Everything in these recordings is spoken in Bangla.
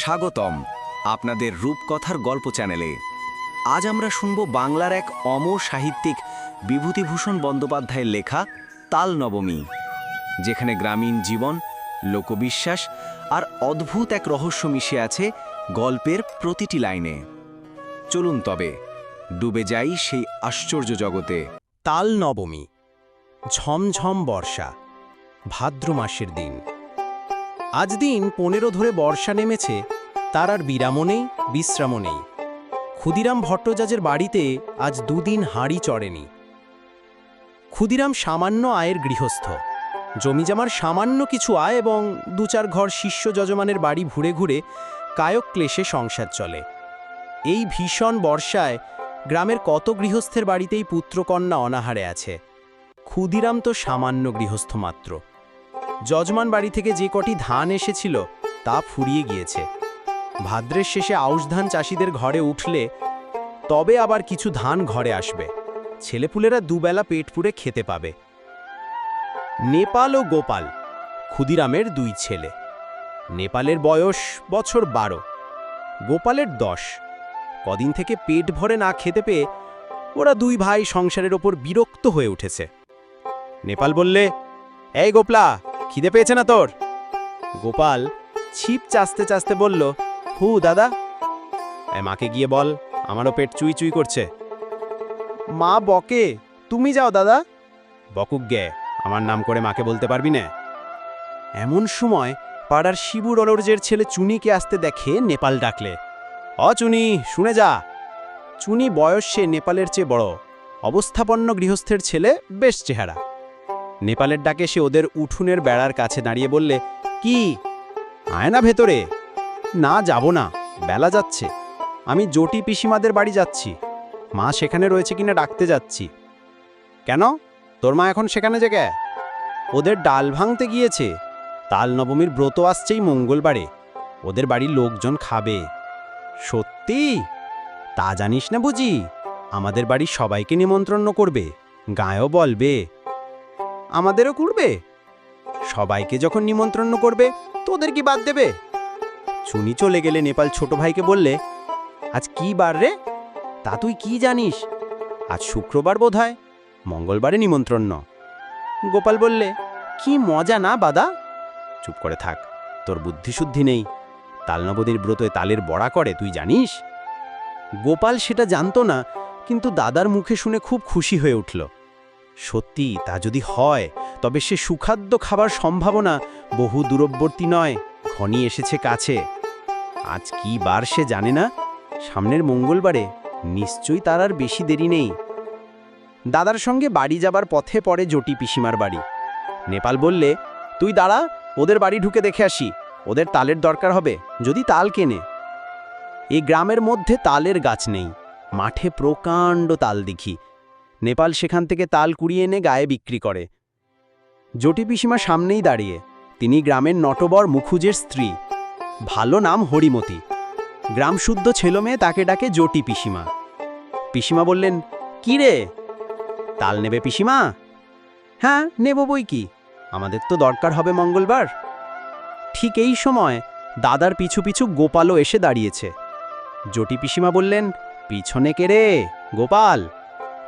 স্বাগতম আপনাদের রূপকথার গল্প চ্যানেলে। আজ আমরা শুনব বাংলার এক অমর সাহিত্যিক বিভূতিভূষণ বন্দ্যোপাধ্যায়ের লেখা তাল নবমী যেখানে গ্রামীণ জীবন, লোকবিশ্বাস আর অদ্ভুত এক রহস্য মিশে আছে গল্পের প্রতিটি লাইনে। চলুন তবে, ডুবে যাই সেই আশ্চর্য জগতে। তাল নবমী ঝমঝম বর্ষা ভাদ্র মাসের দিন। আজ দিন পনেরো ধরে বর্ষা নেমেছে, তার আর বিরামও নেই, বিশ্রামও নেই। ক্ষুদিরাম ভট্টাচার্যের বাড়িতে আজ দুদিন হাঁড়ি চড়েনি। ক্ষুদিরাম সামান্য আয়ের গৃহস্থ। জমিজামার সামান্য কিছু আয় এবং দু চার ঘর শিষ্য যজমানের বাড়ি ঘুরে ঘুরে কায়ক ক্লেশে সংসার চলে। এই ভীষণ বর্ষায় গ্রামের কত গৃহস্থের বাড়িতেই পুত্রকন্যা অনাহারে আছে। ক্ষুদিরাম তো সামান্য গৃহস্থ মাত্র। যজমান বাড়ি থেকে যে কটি ধান এসেছিল, তা ফুরিয়ে গিয়েছে। ভাদ্রের শেষে আউশ ধান চাষিদের ঘরে উঠলে, তবে আবার কিছু ধান ঘরে আসবে। ছেলেপুলেরা দুবেলা পেট পুড়ে খেতে পাবে। নেপাল ও গোপাল, ক্ষুদিরামের দুই ছেলে। নেপালের বয়স বছর বারো, গোপালের দশ। কদিন থেকে পেট ভরে না খেতে পেয়ে ওরা দুই ভাই সংসারের ওপর বিরক্ত হয়ে উঠেছে। নেপাল বললে, এই গোপলা খিদে পেয়েছে না তোর? গোপাল ছিপ চাচতে চাচতে বলল, হু, দাদা। মাকে গিয়ে বল, আমারও পেট চুই চুই করছে। মা বকে, তুমি যাও, দাদা। বকুক গে, আমার নাম করে মাকে বলতে পারবি না। এমন সময় পাড়ার শিবুর অলর্জের ছেলে চুনিকে আসতে দেখে নেপাল ডাকলে, অ, চুনি, শুনে যা। চুনি বয়সে নেপালের চেয়ে বড়। অবস্থাপন্ন গৃহস্থের ছেলে বেশ চেহারা। নেপালের ডাকে সে ওদের উঠুনের বেড়ার কাছে দাঁড়িয়ে বললে, কি? আয় না ভেতরে। না, যাব না। বেলা যাচ্ছে। আমি জটি পিসিমাদের বাড়ি যাচ্ছি। মা সেখানে রয়েছে কিনা ডাকতে যাচ্ছি। কেন? তোর মা এখন সেখানে জেগে ওদের ডাল ভাঙতে গিয়েছে। তাল নবমীর ব্রত আসছেই মঙ্গলবারে। ওদের বাড়ির লোকজন খাবে। সত্যি? তা জানিস না বুঝি? আমাদের বাড়ির সবাইকে নিমন্ত্রণ করবে। গায়েও বলবে। আমাদেরও করবে? সবাইকে যখন নিমন্ত্রণ করবে, তোদের কি বাদ দেবে? চুনি চলে গেলে নেপাল ছোট ভাইকে বললে, আজ কি বার রে? তা তুই কি জানিস? আজ শুক্রবার বোধ হয় মঙ্গলবারে নিমন্ত্রণ গোপাল বললে, কি মজা না বাদা? চুপ করে থাক, তোর বুদ্ধিশুদ্ধি নেই। তালনবদীর ব্রতে তালের বড়া করে, তুই জানিস? গোপাল সেটা জানতো না, কিন্তু দাদার মুখে শুনে খুব খুশি হয়ে উঠল। সত্যি তা যদি হয়, তবে সে সুখাদ্য খাবার সম্ভাবনা বহু দূরবর্তী নয়, ঘনি এসেছে কাছে। আজ কি বার সে জানে না? সামনের মঙ্গলবারে নিশ্চয়ই তার আর বেশি দেরি নেই। দাদার সঙ্গে বাড়ি যাবার পথে পড়ে জটি পিসিমার বাড়ি। নেপাল বললে, তুই দাঁড়া, ওদের বাড়ি ঢুকে দেখে আসি। ওদের তালের দরকার হবে, যদি তাল কেনে। এই গ্রামের মধ্যে তালের গাছ নেই। মাঠে প্রকাণ্ড তাল দেখি। নেপাল সেখান থেকে তাল কুড়িয়ে এনে গায়ে বিক্রি করে। জটি পিসিমা সামনেই দাঁড়িয়ে, তিনি গ্রামের নটবর মুখুজের স্ত্রী। ভালো নাম হরিমতি। গ্রামশুদ্ধ ছেলেমেয়ে তাকে ডাকে জটি পিসিমা। পিসিমা বললেন, কি রে? তাল নেবে পিসিমা? হ্যাঁ নেব বই কি? আমাদের তো দরকার হবে মঙ্গলবার। ঠিক এই সময় দাদার পিছু পিছু গোপালও এসে দাঁড়িয়েছে। জটি পিসিমা বললেন, পিছনে কে রে? গোপাল!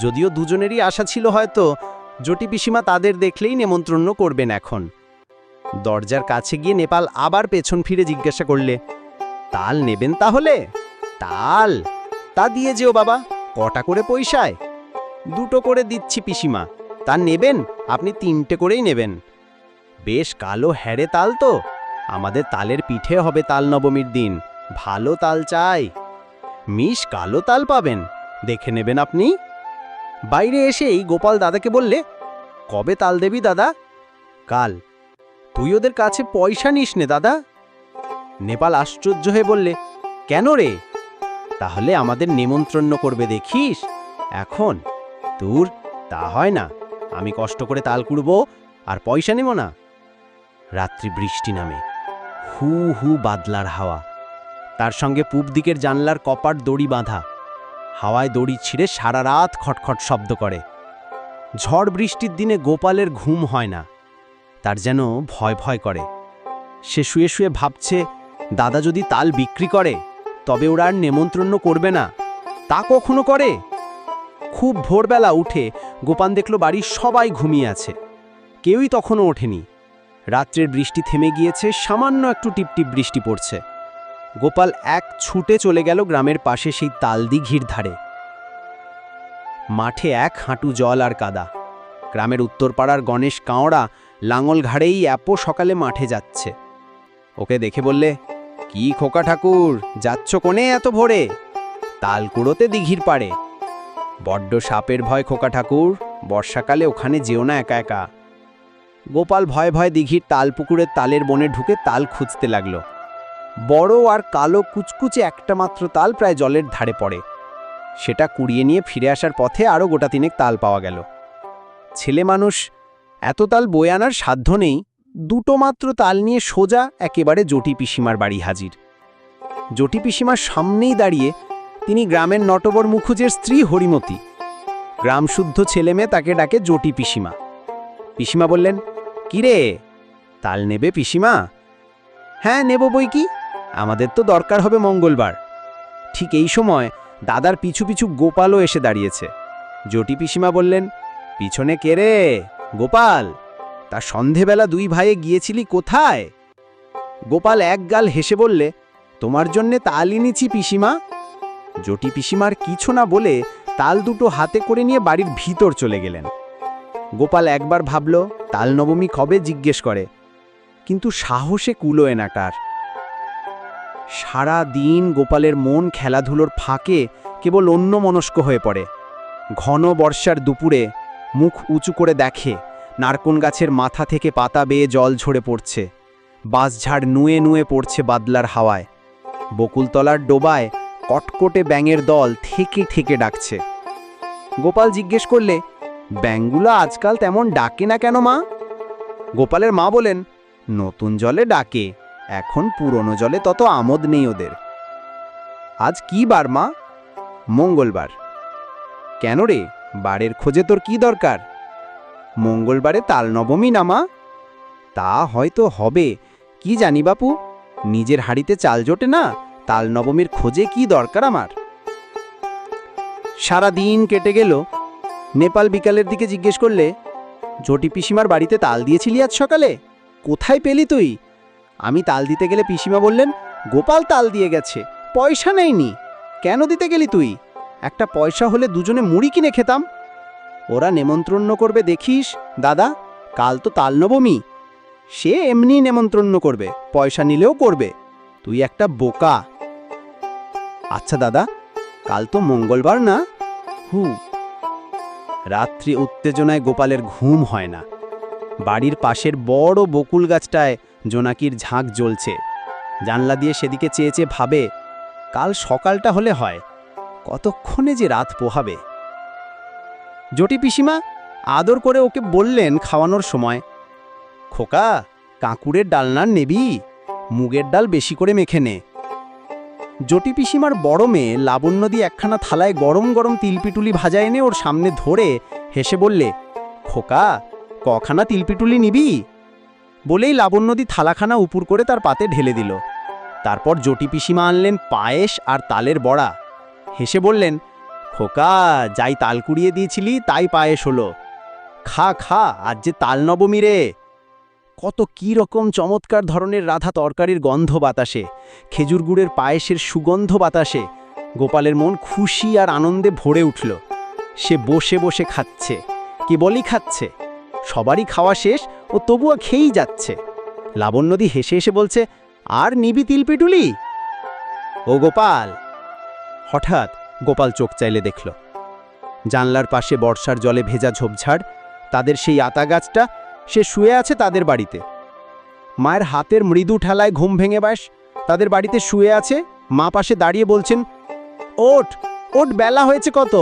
যদিও দুজনেরই আশা ছিল হয়তো, জটি পিসিমা তাদের দেখলেই নেমন্ত্রণ করবেন এখন। দরজার কাছে গিয়ে নেপাল আবার পেছন ফিরে জিজ্ঞাসা করলে, তাল নেবেন তাহলে? তাল? তা দিয়ে যেও বাবা, কটা করে পয়সায়? দুটো করে দিচ্ছি পিসিমা, তা নেবেন? আপনি তিনটে করেই নেবেন। বেশ কালো হ্যারে তাল তো, আমাদের তালের পিঠে হবে তাল নবমীর দিন, ভালো তাল চাই। মিশ কালো তাল পাবেন, দেখে নেবেন আপনি। বাইরে এসেই গোপাল দাদাকে বললে, কবে তাল দেবি দাদা? কাল। তুই ওদের কাছে পয়সা নিস নে দাদা। নেপাল আশ্চর্য হয়ে বললে, কেন রে? তাহলে আমাদের নিমন্ত্রণ করবে দেখিস। এখন তোর তা হয় না। আমি কষ্ট করে তাল কুড়বো আর পয়সা নেব না। রাত্রি বৃষ্টি নামে। হু হু বাদলার হাওয়া। তার সঙ্গে পূব দিকের জানলার কপাট দড়ি বাঁধা। হাওয়ায় দড়ি ছিঁড়ে সারা রাত খটখট শব্দ করে। ঝড় বৃষ্টির দিনে গোপালের ঘুম হয় না, তার যেন ভয় ভয় করে। সে শুয়ে শুয়ে ভাবছে, দাদা যদি তাল বিক্রি করে, তবে ওরা আর নেমন্ত্রণ করবে না। তা কখনো করে? খুব ভোরবেলা উঠে গোপান দেখল বাড়ির সবাই ঘুমিয়ে আছে। কেউই তখনও ওঠেনি। রাত্রের বৃষ্টি থেমে গিয়েছে, সামান্য একটু টিপটিপ বৃষ্টি পড়ছে। গোপাল এক ছুটে চলে গেল গ্রামের পাশে সেই তালদিঘির ধারে। মাঠে এক হাঁটু জল আর কাদা। গ্রামের উত্তরপাড়ার গণেশ কাঁওড়া লাঙল ঘাড়েই অ্যাপো সকালে মাঠে যাচ্ছে। ওকে দেখে বললে, কি খোকা ঠাকুর, যাচ্ছ কোনে এত ভোরে? তাল কুড়োতে দিঘির পাড়ে। বড্ড সাপের ভয় খোকা ঠাকুর, বর্ষাকালে ওখানে যেও না একা একা। গোপাল ভয় ভয় দিঘির তাল পুকুরের তালের বনে ঢুকে তাল খুঁজতে লাগল। বড় আর কালো কুচকুচে একটা মাত্র তাল প্রায় জলের ধারে পড়ে। সেটা কুড়িয়ে নিয়ে ফিরে আসার পথে আরও গোটা তিনেক তাল পাওয়া গেল। ছেলে মানুষ, এত তাল বয়ে আনার সাধ্য নেই, দুটো মাত্র তাল নিয়ে সোজা একেবারে জটি পিসিমার বাড়ি হাজির। জটি পিসিমার সামনেই দাঁড়িয়ে তিনি গ্রামের নটবর মুখুজের স্ত্রী হরিমতি। গ্রামশুদ্ধ ছেলেমেয়ে তাকে ডাকে জটি পিসিমা। পিসিমা বললেন, কিরে, তাল নেবে পিসিমা? হ্যাঁ নেব বই কি? আমাদের তো দরকার হবে মঙ্গলবার। ঠিক এই সময় দাদার পিছু পিছু গোপালও এসে দাঁড়িয়েছে। জটি পিসিমা বললেন, পিছনে কে রে? গোপাল, তা সন্ধেবেলা দুই ভাইয়ে গিয়েছিলি কোথায়? গোপাল এক গাল হেসে বললে, তোমার জন্যে তাল এনেছি পিসিমা। জটি পিসিমার কিছু না বলে তাল দুটো হাতে করে নিয়ে বাড়ির ভিতর চলে গেলেন। গোপাল একবার ভাবল, তাল নবমী কবে? জিজ্ঞেস করে। কিন্তু সাহসে কুলোয় না সারা দিন গোপালের মন খেলাধুলোর ফাঁকে কেবল অন্য মনস্ক হয়ে পড়ে। ঘন বর্ষার দুপুরে মুখ উঁচু করে দেখে নারকোন গাছের মাথা থেকে পাতা বেয়ে জল ঝরে পড়ছে। বাঁশঝাড় নুয়ে নুয়ে পড়ছে বাদলার হাওয়ায়। বকুলতলার ডোবায় কটকটে ব্যাঙের দল থেকে থেকে ডাকছে। গোপাল জিজ্ঞেস করলে, ব্যাঙগুলো আজকাল তেমন ডাকে না কেন মা? গোপালের মা বলেন, নতুন জলে ডাকে। এখন পুরনো জলে তত আমোদ নেই ওদের। আজ কি বার, মা? মঙ্গলবার। কেন রে? বারের খোঁজে তোর কি দরকার? মঙ্গলবারে তাল নবমী না, মা? তা হয়তো হবে। কি জানি বাপু, নিজের হাড়িতে চাল জোটে না তাল নবমীর খোঁজে কি দরকার আমার? সারা দিন কেটে গেল। নেপাল বিকালের দিকে জিজ্ঞেস করলে, জটি পিসিমার বাড়িতে তাল দিয়েছিলি আজ সকালে? কোথায় পেলি তুই? আমি তাল দিতে গেলে পিসিমা বললেন, গোপাল তাল দিয়ে গেছে, পয়সা নেয়নি। কেন দিতে গেলি তুই? একটা পয়সা হলে দুজনে মুড়ি কিনে খেতাম। ওরা নেমন্ত্রণ করবে, দেখিস। দাদা, কাল তো তাল নবমী। সে এমনি নেমন্ত্রণ করবে, পয়সা নিলেও করবে। তুই একটা বোকা। আচ্ছা দাদা, কাল তো মঙ্গলবার না? হু। রাত্রি উত্তেজনায় গোপালের ঘুম হয় না। বাড়ির পাশের বড় বকুল গাছটায় জোনাকির ঝাঁক জ্বলছে। জানলা দিয়ে সেদিকে চেয়ে চেয়ে ভাবে, কাল সকালটা হলে হয়, কতক্ষণে যে রাত পোহাবে? জটি পিসিমা, আদর করে ওকে বললেন খাওয়ানোর সময়। খোকা কাঁকুরের ডালনার নেবি, মুগের ডাল বেশি করে মেখে নে। জটি পিসিমার বড় মেয়ে লাবণ্যদি একখানা থালায় গরম গরম তিলপিটুলি ভাজা এনে ওর সামনে ধরে হেসে বললে, খোকা, কখানা তিলপিটুলি নিবি? বলেই লাবণ্যদি থালাখানা উপুর করে তার পাতে ঢেলে দিল। তারপর জটি পিসিমা আনলেন পায়েস আর তালের বড়া। হেসে বললেন, খোকা, যাই তাল কুড়িয়ে দিয়েছিলি, তাই পায়েস হলো। খা খা, আজ যে তাল নবমী রে। কত কী রকম চমৎকার ধরনের রাধা তরকারির গন্ধ বাতাসে, খেজুর গুড়ের পায়েসের সুগন্ধ বাতাসে। গোপালের মন খুশি আর আনন্দে ভরে উঠল। সে বসে বসে খাচ্ছে, কেবলই খাচ্ছে। সবারই খাওয়া শেষ ও তবুও খেয়েই যাচ্ছে। লাবণ্যদি হেসে হেসে বলছে, আর নিবি তিলপিটুলি ও গোপাল। হঠাৎ গোপাল চোখ চাইলে দেখল। জানলার পাশে বর্ষার জলে ভেজা ঝোপঝাড়, তাদের সেই আতা গাছটা, সে শুয়ে আছে তাদের বাড়িতে। মায়ের হাতের মৃদু ঠেলায় ঘুম ভেঙে বাস, তাদের বাড়িতে শুয়ে আছে, মা পাশে দাঁড়িয়ে বলছেন ওট ওট বেলা হয়েছে কত,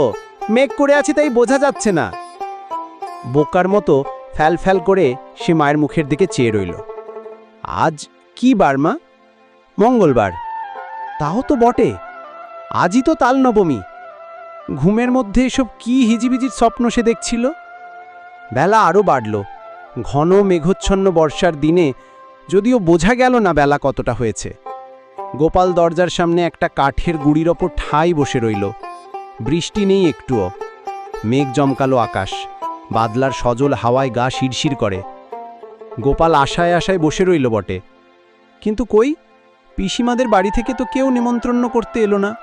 মেঘ করে আছে তাই বোঝা যাচ্ছে না। বোকার মতো ফ্যাল ফ্যাল করে সে মায়ের মুখের দিকে চেয়ে রইল। আজ কি বার, মা? মঙ্গলবার। তাও তো বটে। আজই তো তাল নবমী ঘুমের মধ্যে এসব কি হিজিবিজির স্বপ্ন সে দেখছিল? বেলা আরও বাড়ল। ঘন মেঘচ্ছন্ন বর্ষার দিনে যদিও বোঝা গেল না বেলা কতটা হয়েছে। গোপাল দরজার সামনে একটা কাঠের গুড়ির ওপর ঠাই বসে রইল। বৃষ্টি নেই একটুও। মেঘ জমকালো আকাশ। বাদলার সজল হাওয়ায় গা শিরশির করে। গোপাল আশায় আশায় বসে রইল বটে। কিন্তু কই? পিসিমাদের বাড়ি থেকে তো কেউ নিমন্ত্রণ করতে এলো না।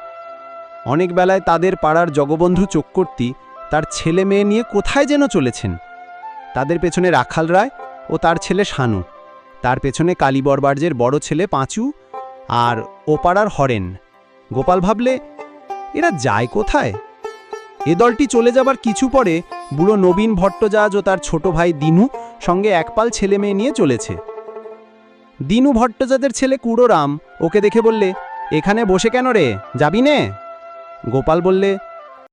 অনেক বেলায় তাদের পাড়ার জগবন্ধু চক্কর্তি তার ছেলে মেয়ে নিয়ে কোথায় যেন চলেছেন। তাদের পেছনে রাখাল রায় ও তার ছেলে শানু। তার পেছনে কালীবরবার্জের বড় ছেলে পাঁচু আর ওপাড়ার হরেন। গোপাল ভাবলে, এরা যায় কোথায়? এ দলটি চলে যাবার কিছু পরে বুড়ো নবীন ভট্টজাজ ও তার ছোট ভাই দিনু সঙ্গে একপাল ছেলে মেয়ে নিয়ে চলেছে। দিনু ভট্টজাদের ছেলে কুড়োরাম ওকে দেখে বললে, এখানে বসে কেন রে? যাবি নে? গোপাল বললে